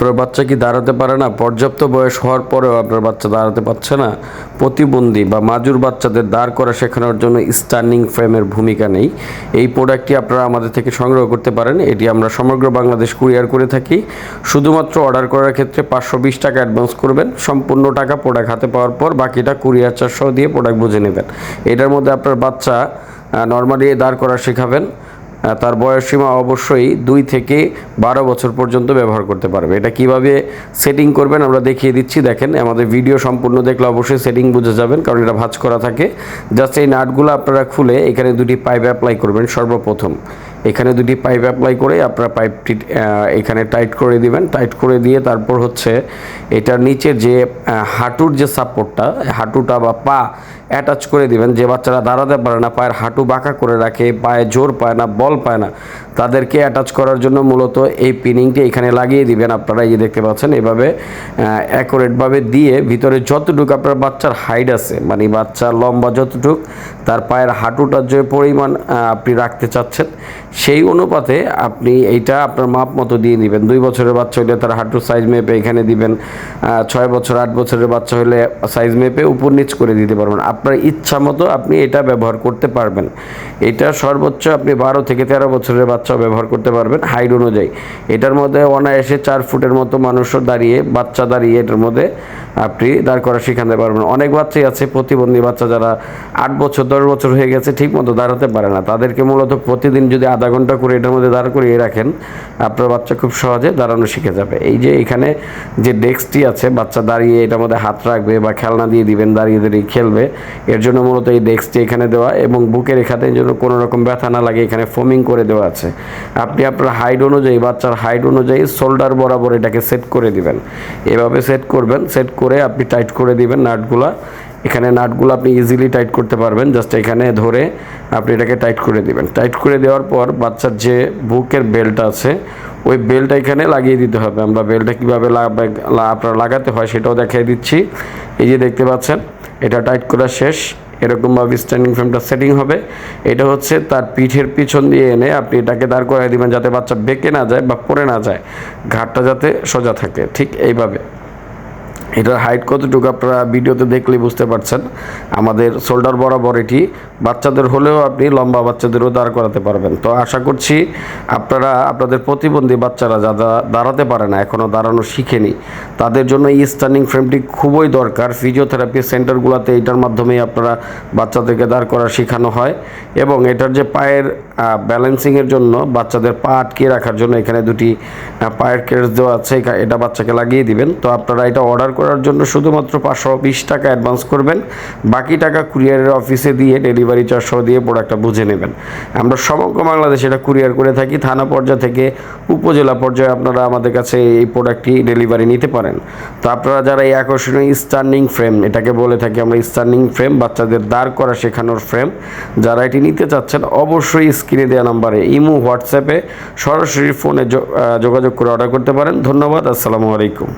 আপনার বাচ্চা কি দাঁড়াতে পারে না? পর্যাপ্ত বয়স হওয়ার পরেও আপনার বাচ্চা দাঁড়াতে পারছে না। প্রতিবন্ধী বা মাজুর বাচ্চাদের দাঁড় করা শেখানোর জন্য স্টার্নিং ফ্রেমের ভূমিকা নেই। এই প্রোডাক্টটি আপনারা আমাদের থেকে সংগ্রহ করতে পারেন। এটি আমরা সমগ্র বাংলাদেশ কুরিয়ার করে থাকি। শুধুমাত্র অর্ডার করার ক্ষেত্রে পাঁচশো বিশ টাকা অ্যাডভান্স করবেন। সম্পূর্ণ টাকা প্রোডাক্ট হাতে পাওয়ার পর বাকিটা কুরিয়ার চারশো দিয়ে প্রোডাক্ট বুঝে নেবেন। এটার মধ্যে আপনার বাচ্চা নর্মালি দাঁড় করা শেখাবেন। তার বয়সসীমা অবশ্যই দুই থেকে বারো বছর পর্যন্ত ব্যবহার করতে পারবে। এটা কীভাবে সেটিং করবেন আমরা দেখিয়ে দিচ্ছি। দেখেন, আমাদের ভিডিও সম্পূর্ণ দেখলে অবশ্যই সেটিং বুঝে যাবেন, কারণ এটা ভাজ করা থাকে। জাস্ট এই নাটগুলো আপনারা খুলে এখানে দুটি পাইপ অ্যাপ্লাই করবেন সর্বপ্রথম। এখানে দুটি পাইপ অ্যাপ্লাই করে আপনারা পাইপটি এখানে টাইট করে দিবেন। টাইট করে দিয়ে তারপর হচ্ছে এটার নিচের যে হাঁটুর যে সাপোর্টটা হাঁটুটা বা পা অ্যাটাচ করে দিবেন। যে বাচ্চারা দাঁড়াতে পারে না, পায়ের হাঁটু বাঁকা করে রাখে, পায়ে জোর পায় না, বল পায় না, তাদেরকে অ্যাটাচ করার জন্য মূলত এই পিনিংটি এখানে লাগিয়ে দিবেন আপনারা। এই দেখতে পাচ্ছেন, এভাবে অ্যাকোরেটভাবে দিয়ে ভিতরে যতটুকু আপনার বাচ্চার হাইট আছে মানে বাচ্চার লম্বা যতটুক, তার পায়ের হাঁটুটার যে পরিমাণ আপনি রাখতে চাচ্ছেন সেই অনুপাতে আপনি এইটা আপনার মাপ মতো দিয়ে দিবেন দুই বছরের বাচ্চা হলে তার হাঁটুর সাইজ মেপে এখানে দিবেন ছয় বছর, আট বছরের বাচ্চা হলে সাইজ মেপে উপর নিচ করে দিতে পারবেন। আপনার ইচ্ছা মতো আপনি এটা ব্যবহার করতে পারবেন। এটা সর্বোচ্চ আপনি বারো থেকে তেরো বছরের বাচ্চা ব্যবহার করতে পারবেন হাইট অনুযায়ী। এটার মধ্যে অনায়াসে চার ফুটের মতো মানুষও দাঁড়িয়ে, বাচ্চা দাঁড়িয়ে এটার মধ্যে আপনি দাঁড় করা শেখাতে পারবেন। অনেক বাচ্চাই আছে, প্রতিবন্ধী বাচ্চা যারা আট বছর, দশ বছর হয়ে গেছে ঠিক মতো দাঁড়াতে পারে না। তাদেরকে মূলত প্রতিদিন যদি আধা ঘণ্টা করে এটার মধ্যে দাঁড় করিয়ে রাখেন, আপনার বাচ্চা খুব সহজে দাঁড়ানো শিখে যাবে। এই যে এখানে যে ডেস্কটি আছে, বাচ্চা দাঁড়িয়ে এটার মধ্যে হাত রাখবে বা খেলনা দিয়ে দিবেন, দাঁড়িয়ে দাঁড়িয়ে খেলবে, এর জন্য মূলত এই ডেস্কটি এখানে দেওয়া এবং বুকের এখানে যেন কোনো রকম ব্যথা না লাগে, এখানে ফোমিং করে দেওয়া আছে। আপনি আপনার হাইট অনুযায়ী, বাচ্চার হাইট অনুযায়ী শোল্ডার বরাবর এটাকে সেট করে দিবেন। এভাবে সেট করবেন, সেট করে আপনি টাইট করে দিবেন নাটগুলা এখানে নাটগুলো আপনি ইজিলি টাইট করতে পারবেন। জাস্ট এখানে ধরে আপনি এটাকে টাইট করে দিবেন। টাইট করে দেওয়ার পর বাচ্চার যে বুকের বেল্ট আছে, ওই বেল্টটা এখানে লাগিয়ে দিতে হবে। আমরা বেল্টটা কীভাবে আপনার লাগাতে হয় সেটাও দেখিয়ে দিচ্ছি। এই যে দেখতে পাচ্ছেন, এটা টাইট করা শেষ। এরকমভাবে স্ট্যান্ডিং ফ্রেমটা সেটিং হবে। এটা হচ্ছে তার পিঠের পিছন দিয়ে এনে আপনি এটাকে দাঁড় করাই দিবেন যাতে বাচ্চা বেঁকে না যায় বা পড়ে না যায়। ঘাটটা যাতে সোজা থাকে। ঠিক এইভাবে। এটার হাইট কতটুকু আপনারা ভিডিওতে দেখলেই বুঝতে পারছেন। আমাদের শোল্ডার বরাবর এটি। বাচ্চাদের হলেও আপনি লম্বা বাচ্চাদেরও দাঁড় করাতে পারবেন। তো আশা করছি আপনারা, আপনাদের প্রতিবন্ধী বাচ্চারা যারা দাঁড়াতে পারে না এখনও দাঁড়ানো শিখেনি, তাদের জন্য এই স্ট্যান্ডিং ফ্রেমটি খুবই দরকার। ফিজিওথেরাপি সেন্টারগুলোতে এটার মাধ্যমেই আপনারা বাচ্চাদেরকে দাঁড় করা শেখানো হয়। এবং এটার যে পায়ের ব্যালেন্সিংয়ের জন্য বাচ্চাদের পা আটকে রাখার জন্য এখানে দুটি পায়ের কেস দেওয়া আছে। এটা বাচ্চাকে লাগিয়ে দিবেন। তো আপনারা এটা অর্ডার করার জন্য শুধুমাত্র পাঁচশো বিশ টাকা অ্যাডভান্স করবেন। বাকি টাকা কুরিয়ারের অফিসে দিয়ে ডেলিভারি চার্জ সহ দিয়ে প্রোডাক্টটা বুঝে নেবেন। আমরা সমগ্র বাংলাদেশে এটা কুরিয়ার করে থাকি। থানা পর্যায় থেকে উপজেলা পর্যায়ে আপনারা আমাদের কাছে এই প্রোডাক্টটি ডেলিভারি নিতে পারেন। তো আপনারা যারা এই আকর্ষণীয় স্টার্নিং ফ্রেম এটাকে বলে থাকি আমরা স্টার্নিং ফ্রেম বাচ্চাদের দাঁড় করা শেখানোর ফ্রেম যারা এটি নিতে চাচ্ছেন, অবশ্যই স্ক্রিনে দেওয়া নাম্বারে ইমো, হোয়াটসঅ্যাপে সরাসরি ফোনে যোগাযোগ করে অর্ডার করতে পারেন। ধন্যবাদ, আসসালামু আলাইকুম।